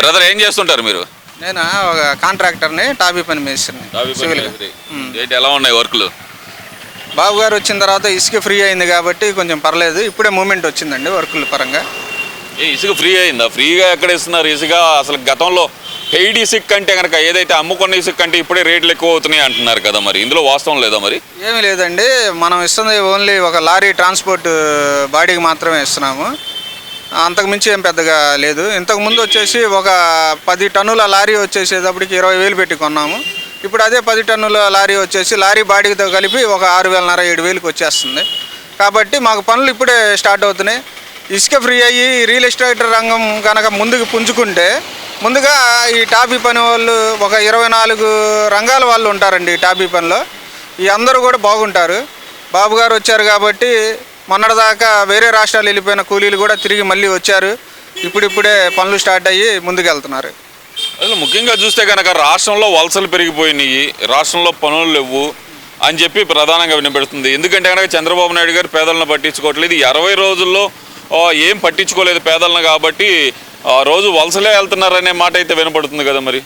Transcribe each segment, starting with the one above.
Brother ఏం చేస్తుంటారు మీరు? నేను? ఒక కాంట్రాక్టర్ని టాబీ పని మేస్త్రిని సివిల్ ఏంటి ఎలా ఉన్నాయి వర్క్లు? బాబు గారు వచ్చిన తర్వాత ఇసుక ఫ్రీ అయింది కాబట్టి కొంచెం పర్లేదు. ఇప్పుడే మూమెంట్ వచ్చిందండి వర్కుల పరంగా. ఏ ఇసుక ఫ్రీ అయిందా? ఫ్రీగా ఎక్కడ ఇస్తున్నారు? ఇసుక అసలు గతంలో పెయిడ్ ఇసుక కంటే కనుక ఏదైతే అమ్ముకున్న ఇసుక కంటే ఇప్పుడే రేట్లు ఎక్కువ అవుతున్నాయి అంటున్నారు కదా మరి. ఇందులో వాస్తవం లేదా మరి? ఏమీ లేదండి. మనం ఇస్తుంది ఓన్లీ ఒక లారీ ట్రాన్స్పోర్ట్ బాడీకి మాత్రమే ఇస్తున్నాము. అంతకుమించి ఏం పెద్దగా లేదు. ఇంతకుముందు వచ్చేసి ఒక పది టన్నుల లారీ వచ్చేసేటప్పటికి ఇరవై వేలు పెట్టి కొన్నాము. ఇప్పుడు అదే పది టన్నుల లారీ వచ్చేసి లారీ బాడీతో కలిపి ఒక ఆరు వేలన్నర ఏడు వేలకు వచ్చేస్తుంది. కాబట్టి మాకు పనులు ఇప్పుడే స్టార్ట్ అవుతున్నాయి. ఇసుక ఫ్రీ అయ్యి రియల్ ఎస్టేట్ రంగం కనుక ముందుకు పుంజుకుంటే ముందుగా ఈ టాపీ పని వాళ్ళు ఒక ఇరవై నాలుగు రంగాల వాళ్ళు ఉంటారండి ఈ టాపీ పనిలో. ఈ అందరూ కూడా బాగుంటారు. బాబు గారు వచ్చారు కాబట్టి మొన్నటిదాకా వేరే రాష్ట్రాలు వెళ్ళిపోయిన కూలీలు కూడా తిరిగి మళ్ళీ వచ్చారు. ఇప్పుడిప్పుడే పనులు స్టార్ట్ అయ్యి ముందుకెళ్తున్నారు. అసలు ముఖ్యంగా చూస్తే కనుక రాష్ట్రంలో వలసలు పెరిగిపోయినాయి. రాష్ట్రంలో పనులు లేవు అని చెప్పి ప్రధానంగా వినపెడుతుంది. ఎందుకంటే కనుక చంద్రబాబు నాయుడు గారు పేదలను పట్టించుకోవట్లేదు. అరవై రోజుల్లో ఏం పట్టించుకోలేదు పేదలను కాబట్టి ఆ రోజు వలసలే వెళ్తున్నారనే మాట అయితే వినపడుతుంది కదా మరి?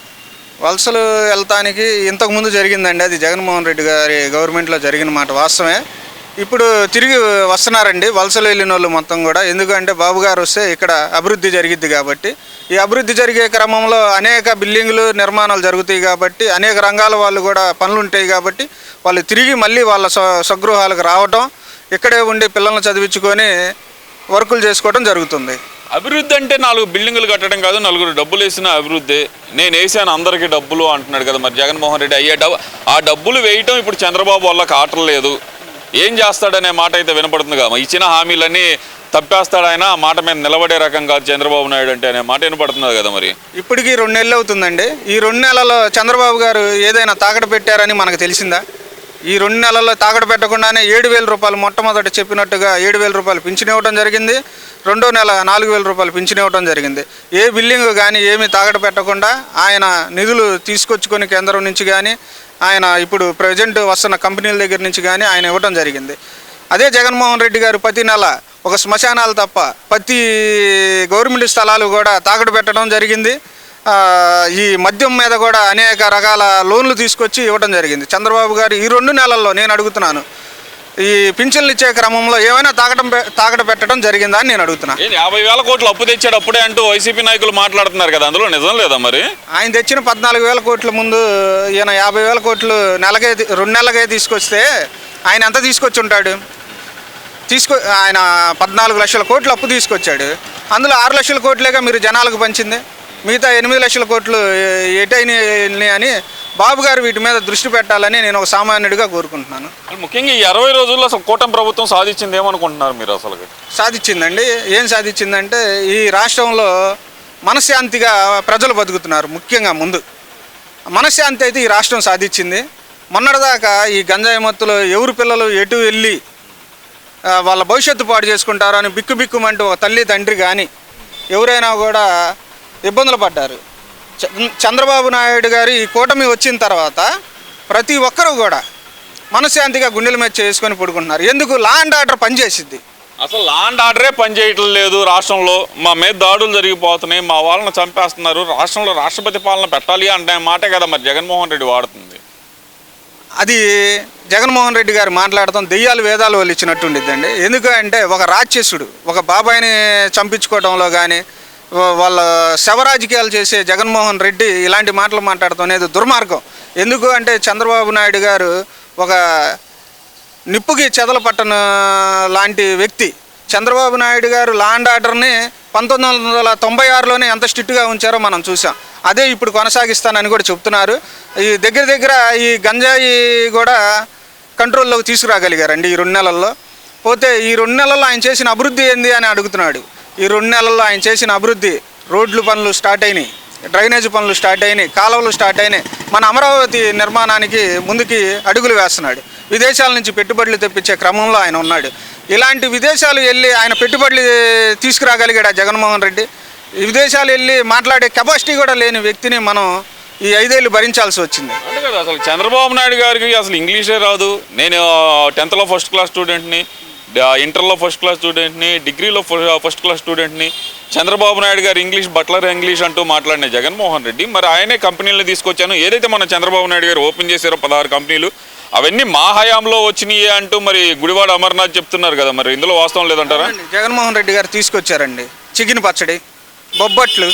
వలసలు వెళ్తానికి ఇంతకుముందు జరిగిందండి అది జగన్మోహన్ రెడ్డి గారి గవర్నమెంట్లో జరిగిన మాట. వాస్తవమే. ఇప్పుడు తిరిగి వస్తున్నారండి వలసలు వెళ్ళిన వాళ్ళు మొత్తం కూడా. ఎందుకంటే బాబు గారు వస్తే ఇక్కడ అభివృద్ధి జరిగిద్ది కాబట్టి. ఈ అభివృద్ధి జరిగే క్రమంలో అనేక బిల్డింగులు నిర్మాణాలు జరుగుతాయి కాబట్టి అనేక రంగాల వాళ్ళు కూడా పనులు ఉంటాయి కాబట్టి వాళ్ళు తిరిగి మళ్ళీ వాళ్ళ స్వగృహాలకు రావటం ఇక్కడే ఉండి పిల్లల్ని చదివించుకొని వర్కులు చేసుకోవడం జరుగుతుంది. అభివృద్ధి అంటే నాలుగు బిల్డింగులు కట్టడం కాదు నలుగురు డబ్బులు వేసిన అభివృద్ధి. నేను వేసాను అందరికీ డబ్బులు అంటున్నాడు కదా మరి జగన్మోహన్ రెడ్డి. అయ్యే డబ్బు ఆ డబ్బులు వేయటం ఇప్పుడు చంద్రబాబు వల్ల కాటలేదు ఏం చేస్తాడనే మాట అయితే వినపడుతుంది కదా. ఇచ్చిన హామీలన్నీ తప్పేస్తాడు ఆయన ఆ మాట మీద నిలబడే రకం కాదు చంద్రబాబు నాయుడు అంటే అనే మాట వినపడుతుంది కదా మరి. ఇప్పటికి రెండు నెలలు అవుతుందండి. ఈ రెండు నెలల్లో చంద్రబాబు గారు ఏదైనా తాకట పెట్టారని మనకు తెలిసిందా? ఈ రెండు నెలల్లో తాకట పెట్టకుండానే ఏడు వేల రూపాయలు మొట్టమొదట చెప్పినట్టుగా ఏడు వేల రూపాయలు పింఛనివ్వడం జరిగింది. రెండో నెల నాలుగు వేల రూపాయలు పింఛనివ్వడం జరిగింది. ఏ బిల్డింగ్ కానీ ఏమీ తాకట పెట్టకుండా ఆయన నిధులు తీసుకొచ్చుకొని కేంద్రం నుంచి కానీ ఆయన ఇప్పుడు ప్రజెంట్ వస్తున్న కంపెనీల దగ్గర నుంచి కానీ ఆయన ఇవ్వడం జరిగింది. అదే జగన్మోహన్ రెడ్డి గారు ప్రతి నెల ఒక శ్మశానాలు తప్ప ప్రతి గవర్నమెంట్ స్థలాలు కూడా తాకట్టు పెట్టడం జరిగింది. ఈ మద్యం మీద కూడా అనేక రకాల లోన్లు తీసుకొచ్చి ఇవ్వడం జరిగింది. చంద్రబాబు గారు ఈ రెండు నెలల్లో నేను అడుగుతున్నాను ఈ పింఛన్లు ఇచ్చే క్రమంలో ఏమైనా తాకటం పె- తాకట పెట్టడం జరిగిందా అని నేను అడుగుతున్నా. యాభై వేల కోట్లు అప్పు తెచ్చాడు అప్పుడే అంటూ వైసీపీ నాయకులు మాట్లాడుతున్నారు కదా అందులో నిజం లేదా మరి? ఆయన తెచ్చిన పద్నాలుగు వేల కోట్ల ముందు ఈయన యాభై వేల కోట్లు నెలకే రెండు నెలలకే తీసుకొస్తే ఆయన ఎంత తీసుకొచ్చి ఉంటాడు? తీసుకొ ఆయన పద్నాలుగు లక్షల కోట్లు అప్పు తీసుకొచ్చాడు. అందులో ఆరు లక్షల కోట్లేగా మీరు జనాలకు పంచింది? మిగతా ఎనిమిది లక్షల కోట్లు ఎటైనాయి అని బాబు గారు వీటి మీద దృష్టి పెట్టాలని నేను ఒక సామాన్యుడిగా కోరుకుంటున్నాను. ముఖ్యంగా ఈ అరవై రోజుల్లో అసలు కూటమి ప్రభుత్వం సాధించింది ఏమనుకుంటున్నారు మీరు అసలు సాధించిందండి. ఏం సాధించిందంటే ఈ రాష్ట్రంలో మనశ్శాంతిగా ప్రజలు బతుకుతున్నారు ముఖ్యంగా ముందు. మనశ్శాంతి అయితే ఈ రాష్ట్రం సాధించింది. మొన్నటిదాకా ఈ గంజాయి మత్తులో ఎవరు పిల్లలు ఎటు వెళ్ళి వాళ్ళ భవిష్యత్తు పాడు చేసుకుంటారు అని బిక్కు బిక్కుమంటూ ఒక తల్లి తండ్రి కానీ ఎవరైనా కూడా ఇబ్బందులు పడ్డారు. చంద్రబాబు నాయుడు గారు ఈ కూటమి వచ్చిన తర్వాత ప్రతి ఒక్కరూ కూడా మనశ్శాంతిగా గుండెల మీద చేసుకొని పడుకుంటున్నారు. ఎందుకు? లా అండ్ ఆర్డర్ పనిచేసిద్ది. అసలు లాండ్ ఆర్డరే పనిచేయటం లేదు రాష్ట్రంలో. మా మీద దాడులు జరిగిపోతున్నాయి. మా వాళ్ళని చంపేస్తున్నారు. రాష్ట్రంలో రాష్ట్రపతి పాలన పెట్టాలి అంటే మాటే కదా మరి జగన్మోహన్ రెడ్డి వాడుతుంది. అది జగన్మోహన్ రెడ్డి గారు మాట్లాడటం దెయ్యాలు వేదాలు వాళ్ళు ఇచ్చినట్టు ఉండిద్దండి ఎందుకంటే ఒక రాక్షసుడు ఒక బాబాయిని చంపించుకోవడంలో కానీ వాళ్ళ శవరాజకీయాలు చేసే జగన్మోహన్ రెడ్డి ఇలాంటి మాటలు మాట్లాడటం అనేది దుర్మార్గం. ఎందుకు అంటే చంద్రబాబు నాయుడు గారు ఒక నిప్పుకి చెదల పట్టణ లాంటి వ్యక్తి. చంద్రబాబు నాయుడు గారు లాండ్ ఆర్డర్ని పంతొమ్మిది వందల తొంభై ఆరులోనే ఎంత స్ట్రిక్ట్గా ఉంచారో మనం చూసాం. అదే ఇప్పుడు కొనసాగిస్తానని కూడా చెప్తున్నారు. ఈ దగ్గర దగ్గర ఈ గంజాయి కూడా కంట్రోల్లోకి తీసుకురాగలిగారండి ఈ రెండు నెలల్లో. పోతే ఈ రెండు నెలల్లో ఆయన చేసిన అభివృద్ధి ఏంది అని అడుగుతున్నాడు. ఈ రెండు నెలల్లో ఆయన చేసిన అభివృద్ధి రోడ్లు పనులు స్టార్ట్ అయినాయి డ్రైనేజ్ పనులు స్టార్ట్ అయినాయి కాలువలు స్టార్ట్ అయినాయి. మన అమరావతి నిర్మాణానికి ముందుకి అడుగులు వేస్తున్నాడు. విదేశాల నుంచి పెట్టుబడులు తెప్పించే క్రమంలో ఆయన ఉన్నాడు. ఇలాంటి విదేశాలు వెళ్ళి ఆయన పెట్టుబడులు తీసుకురాగలిగాడు ఆ జగన్మోహన్ రెడ్డి? ఈ విదేశాలు వెళ్ళి మాట్లాడే కెపాసిటీ కూడా లేని వ్యక్తిని మనం ఈ ఐదేళ్ళు భరించాల్సి వచ్చింది. అంటే కదా అసలు చంద్రబాబు నాయుడు గారికి అసలు ఇంగ్లీషే రాదు. నేను టెన్త్లో ఫస్ట్ క్లాస్ స్టూడెంట్ని. ఇంటర్లో ఫస్ట్ క్లాస్ స్టూడెంట్ని డిగ్రీలో ఫస్ట్ క్లాస్ స్టూడెంట్ని Chandrababu Naidu garu English butler English అంటూ మాట్లాడిన జగన్మోహన్ రెడ్డి మరి ఆయనే కంపెనీలను తీసుకొచ్చాను. ఏదైతే మన చంద్రబాబు నాయుడు గారు ఓపెన్ చేశారో పదహారు కంపెనీలు అవన్నీ మా హయాంలో వచ్చినాయి అంటూ మరి గుడివాడ అమర్నాథ్ చెప్తున్నారు కదా మరి. ఇందులో వాస్తవం లేదంటారా? జగన్మోహన్ రెడ్డి గారు తీసుకొచ్చారండి. చికెన్ పచ్చడి బొబ్బట్లు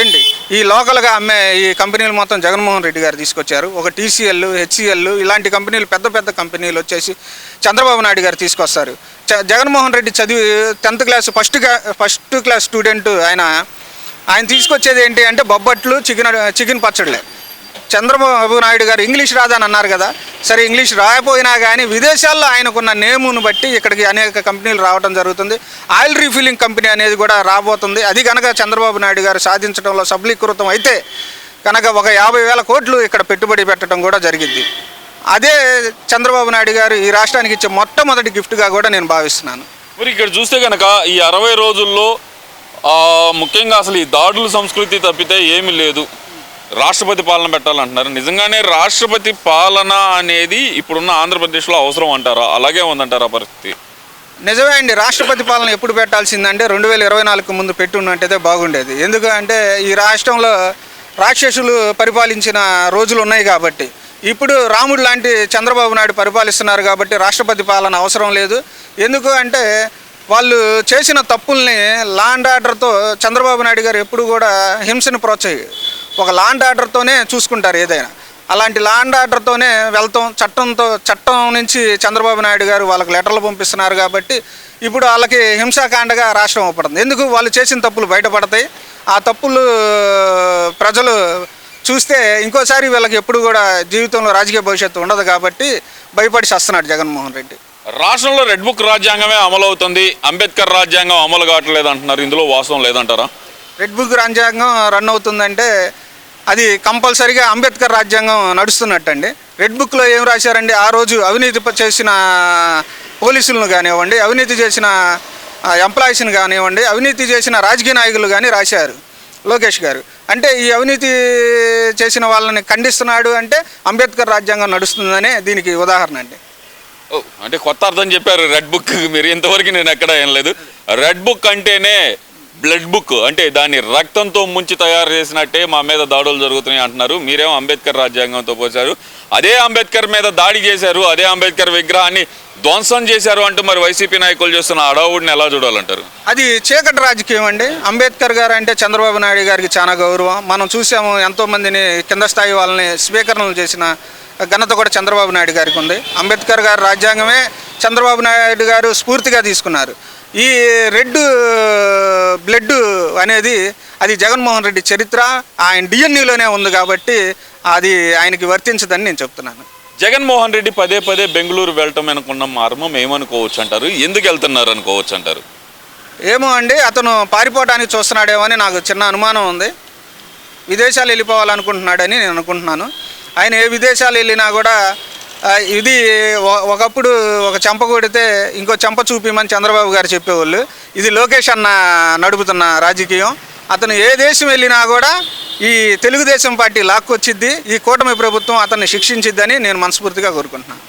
ఏంటి? ఈ లోకల్గా అమ్మే ఈ కంపెనీలు మొత్తం జగన్మోహన్ రెడ్డి గారు తీసుకొచ్చారు. ఒక టీసీఎల్ హెచ్సిఎల్ ఇలాంటి కంపెనీలు పెద్ద పెద్ద కంపెనీలు వచ్చేసి చంద్రబాబు నాయుడు గారు తీసుకొస్తారు. చ- జగన్మోహన్ రెడ్డి చదివి tenth class first first class student ఆయన. ఆయన తీసుకొచ్చేది ఏంటి అంటే బొబ్బట్లు చికెన్ చికెన్ పచ్చడిలే చంద్రబాబు నాయుడు గారు ఇంగ్లీష్ రాదని అన్నారు కదా. సరే ఇంగ్లీష్ రాయపోయినా కానీ విదేశాల్లో ఆయనకున్న నేమును బట్టి ఇక్కడికి అనేక కంపెనీలు రావడం జరుగుతుంది. ఆయిల్ రీఫిల్లింగ్ కంపెనీ అనేది కూడా రాబోతుంది. అది కనుక చంద్రబాబు నాయుడు గారు సాధించడంలో సఫలీకృతం అయితే కనుక ఒక యాభై వేల కోట్లు ఇక్కడ పెట్టుబడి పెట్టడం కూడా జరిగింది. అదే చంద్రబాబు నాయుడు గారు ఈ రాష్ట్రానికి ఇచ్చే మొట్టమొదటి గిఫ్ట్గా కూడా నేను భావిస్తున్నాను. మరి ఇక్కడ చూస్తే కనుక ఈ అరవై రోజుల్లో ముఖ్యంగా అసలు ఈ దాడుల సంస్కృతి తప్పితే ఏమీ లేదు. రాష్ట్రపతి పాలన పెట్టాలంటున్నారు. నిజంగానే రాష్ట్రపతి పాలన అనేది ఇప్పుడున్న ఆంధ్రప్రదేశ్లో అవసరం అంటారా? అలాగే ఉందంటారా పరిస్థితి? నిజమే అండి. రాష్ట్రపతి పాలన ఎప్పుడు పెట్టాల్సిందంటే రెండు వేల ఇరవై నాలుగు ముందు పెట్టున్నట్టయితే బాగుండేది. ఎందుకంటే ఈ రాష్ట్రంలో రాక్షసులు పరిపాలించిన రోజులు ఉన్నాయి కాబట్టి. ఇప్పుడు రాముడు లాంటి చంద్రబాబు నాయుడు పరిపాలిస్తున్నారు కాబట్టి రాష్ట్రపతి పాలన అవసరం లేదు. ఎందుకు అంటే వాళ్ళు చేసిన తప్పుల్ని లాండ్ ఆర్డర్తో చంద్రబాబు నాయుడు గారు ఎప్పుడు కూడా హింసను ప్రోత్సహి ఒక లాండ్ ఆర్డర్తోనే చూసుకుంటారు ఏదైనా. అలాంటి లాండ్ ఆర్డర్తోనే వెళ్తాం. చట్టంతో చట్టం నుంచి చంద్రబాబు నాయుడు గారు వాళ్ళకి లెటర్లు పంపిస్తున్నారు కాబట్టి ఇప్పుడు వాళ్ళకి హింసాకాండగా రాష్ట్రం అవ్వబడుతుంది ఎందుకు? వాళ్ళు చేసిన తప్పులు బయటపడతాయి. ఆ తప్పులు ప్రజలు చూస్తే ఇంకోసారి వీళ్ళకి ఎప్పుడు కూడా జీవితంలో రాజకీయ భవిష్యత్తు ఉండదు కాబట్టి భయపడి చేస్తున్నాడు జగన్మోహన్ రెడ్డి. రాష్ట్రంలో రెడ్ బుక్ రాజ్యాంగమే అమలు అవుతుంది అంబేద్కర్ రాజ్యాంగం అమలు కావట్లేదు అంటున్నారు. ఇందులో వాస్తవం లేదంటారా? రెడ్ బుక్ రాజ్యాంగం రన్ అవుతుందంటే అది కంపల్సరీగా అంబేద్కర్ రాజ్యాంగం నడుస్తున్నట్టండి. రెడ్ బుక్లో ఏం రాశారండి? ఆ రోజు అవినీతి చేసిన పోలీసులను కానివ్వండి అవినీతి చేసిన ఎంప్లాయీస్ని కానివ్వండి అవినీతి చేసిన రాజకీయ నాయకులు కానీ రాశారు. లోకేష్ గారు. అంటే ఈ అవినీతి చేసిన వాళ్ళని ఖండిస్తున్నాడు అంటే అంబేద్కర్ రాజ్యాంగం నడుస్తుందనే దీనికి ఉదాహరణ అండి. ఓ, అంటే కొత్త అర్థం చెప్పారు రెడ్ బుక్ మీరు. ఇంతవరకు నేను ఎక్కడ ఏం లేదు. రెడ్ బుక్ అంటేనే బ్లడ్ బుక్ అంటే దాన్ని రక్తంతో ముంచి తయారు చేసినట్టే మా మీద దాడులు జరుగుతున్నాయి అంటున్నారు. మీరేమో అంబేద్కర్ రాజ్యాంగంతో పోశారు. అదే అంబేద్కర్ మీద దాడి చేశారు అదే అంబేద్కర్ విగ్రహాన్ని ధ్వంసం చేశారు అంటూ మరి వైసీపీ నాయకులు చేస్తున్న అడావుడిని ఎలా చూడాలంటారు? అది చీకటి రాజకీయం అండి. అంబేద్కర్ గారు అంటే చంద్రబాబు నాయుడు గారికి చాలా గౌరవం. మనం చూసాము ఎంతోమందిని కింద స్థాయి వాళ్ళని స్వీకరణలు చేసిన ఘనత కూడా చంద్రబాబు నాయుడు గారికి ఉంది. అంబేద్కర్ గారి రాజ్యాంగమే చంద్రబాబు నాయుడు గారు స్ఫూర్తిగా తీసుకున్నారు. ఈ రెడ్ బ్లడ్ అనేది అది జగన్మోహన్ రెడ్డి చరిత్ర ఆయన డిఎన్ఏలోనే ఉంది కాబట్టి అది ఆయనకి వర్తించదని నేను చెప్తున్నాను. జగన్మోహన్ రెడ్డి పదే పదే బెంగళూరు వెళ్ళటం అనుకున్న మర్మం ఏమనుకోవచ్చు అంటారు ఎందుకు వెళ్తున్నారు అనుకోవచ్చు అంటారు ఏమో అండి అతను పారిపోవడానికి చూస్తున్నాడేమో అని నాకు చిన్న అనుమానం ఉంది. విదేశాలు వెళ్ళిపోవాలనుకుంటున్నాడని నేను అనుకుంటున్నాను. ఆయన ఏ విదేశాలు వెళ్ళినా కూడా ఇది ఒకప్పుడు ఒక చెంప కొడితే ఇంకో చెంప చూపిమని చంద్రబాబు గారు చెప్పేవాళ్ళు. ఇది లోకేష్ అన్న నడుపుతున్న రాజకీయం. అతను ఏ దేశం వెళ్ళినా కూడా ఈ తెలుగుదేశం పార్టీ లాక్కొచ్చిద్ది ఈ కూటమి ప్రభుత్వం అతన్ని శిక్షించిద్దని నేను మనస్ఫూర్తిగా కోరుకుంటున్నాను.